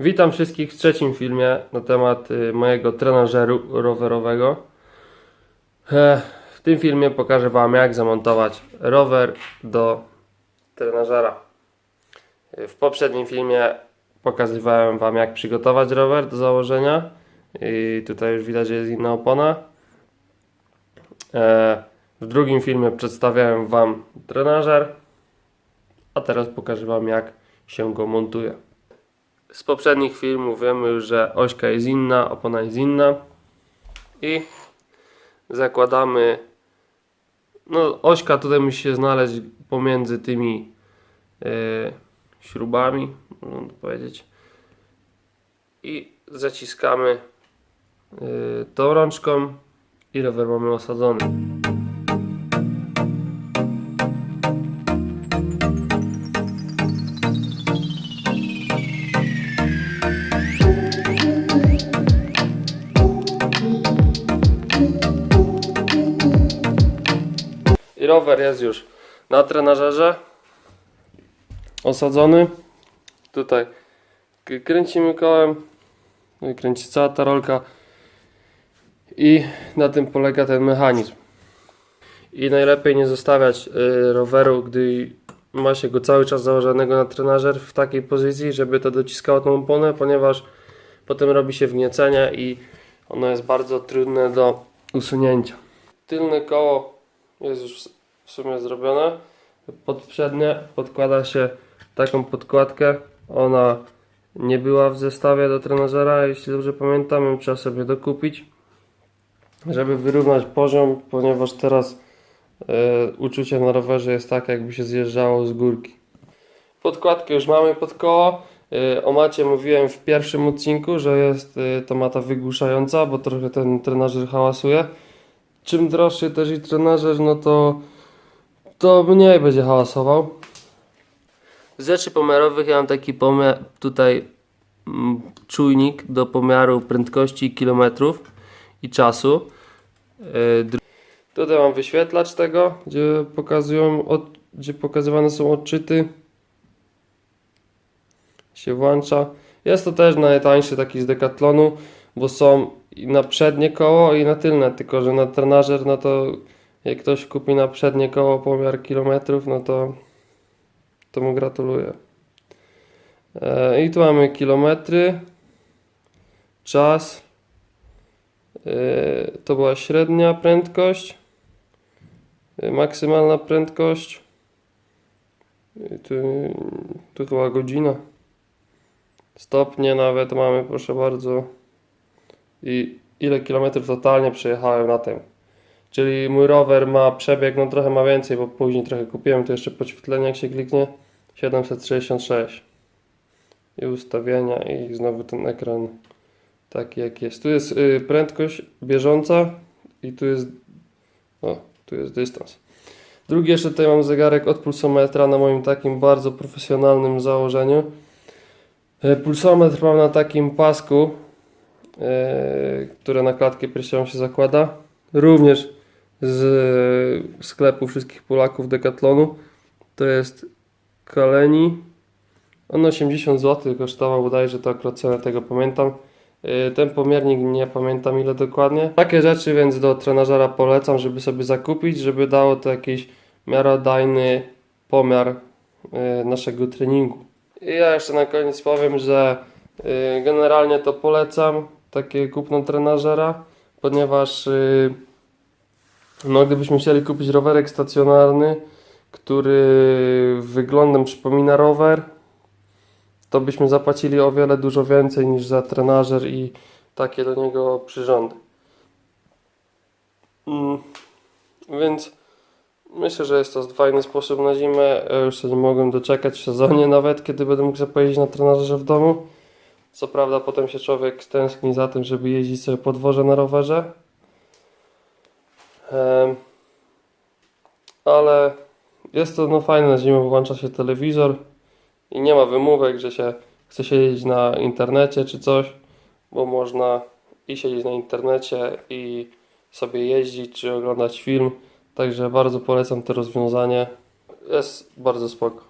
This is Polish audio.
Witam wszystkich w trzecim filmie na temat y, mojego trenażeru rowerowego. E, W tym filmie pokażę Wam jak zamontować rower do trenażera. Y, W poprzednim filmie pokazywałem Wam jak przygotować rower do założenia i tutaj już widać, że jest inna opona. E, W drugim filmie przedstawiałem Wam trenażer, a teraz pokażę Wam jak się go montuje. Z poprzednich filmów wiemy już, że ośka jest inna, opona jest inna i zakładamy no ośka tutaj musi się znaleźć pomiędzy tymi e, śrubami, można powiedzieć i zaciskamy e, tą rączką i rower mamy osadzony. I rower jest już na trenażerze osadzony. Tutaj kręcimy kołem, no kręci cała ta rolka i na tym polega ten mechanizm. I najlepiej nie zostawiać y, roweru, gdy ma się go cały czas założonego na trenażer w takiej pozycji, żeby to dociskało tą oponę, ponieważ potem robi się wgniecenie i ono jest bardzo trudne do usunięcia. Tylne koło jest już w sumie zrobione. Pod przednie podkłada się taką podkładkę. Ona nie była w zestawie do trenażera, jeśli dobrze pamiętam, ją trzeba sobie dokupić, żeby wyrównać poziom, ponieważ teraz e, uczucie na rowerze jest takie, jakby się zjeżdżało z górki. Podkładkę już mamy pod koło. E, O macie mówiłem w pierwszym odcinku, że jest e, to mata wygłuszająca, bo trochę ten trenażer hałasuje. Czym droższy też i trenażer, no to to mniej będzie hałasował. Z rzeczy pomiarowych ja mam taki pomiar, tutaj mm, czujnik do pomiaru prędkości kilometrów i czasu. Yy, Tutaj mam wyświetlacz tego, gdzie pokazują, od, gdzie pokazywane są odczyty. Się włącza. Jest to też najtańszy taki z Decathlonu, bo są i na przednie koło i na tylne, tylko że na trenażer, no to jak ktoś kupi na przednie koło pomiar kilometrów, no to, to mu gratuluję. E, I tu mamy kilometry, czas, e, to była średnia prędkość, e, maksymalna prędkość, I tu, tu chyba godzina, stopnie nawet mamy, proszę bardzo, i ile kilometrów totalnie przejechałem na tym. Czyli mój rower ma przebieg, no trochę ma więcej, bo później trochę kupiłem, to jeszcze podświetlenie jak się kliknie 766 i ustawienia i znowu ten ekran taki jak jest. Tu jest y, prędkość bieżąca i tu jest o, tu jest dystans. Drugi jeszcze tutaj mam zegarek od pulsometra na moim takim bardzo profesjonalnym założeniu. Y, Pulsometr mam na takim pasku, które na klatkę piersiową się zakłada. Również z sklepu wszystkich Polaków Decathlonu. To jest Kaleni. On 80 zł kosztował bodajże, to akurat cenę tego pamiętam. Yy, Ten pomiernik nie pamiętam ile dokładnie. Takie rzeczy więc do trenażera polecam, żeby sobie zakupić, żeby dało to jakiś miarodajny pomiar naszego treningu. I ja jeszcze na koniec powiem, że generalnie to polecam takie kupno trenażera, ponieważ yy, no, gdybyśmy chcieli kupić rowerek stacjonarny, który wyglądem przypomina rower, to byśmy zapłacili o wiele dużo więcej niż za trenażer i takie do niego przyrządy. Mm, Więc myślę, że jest to fajny sposób na zimę. Ja już się nie mogłem doczekać w sezonie nawet, kiedy będę mógł sobie pojeździć na trenażerze w domu. Co prawda potem się człowiek stęskni za tym, żeby jeździć sobie po dworze na rowerze. Ale jest to no fajne na zimę, włącza się telewizor i nie ma wymówek, że się chce siedzieć na internecie czy coś, bo można i siedzieć na internecie i sobie jeździć czy oglądać film. Także bardzo polecam to rozwiązanie. Jest bardzo spoko.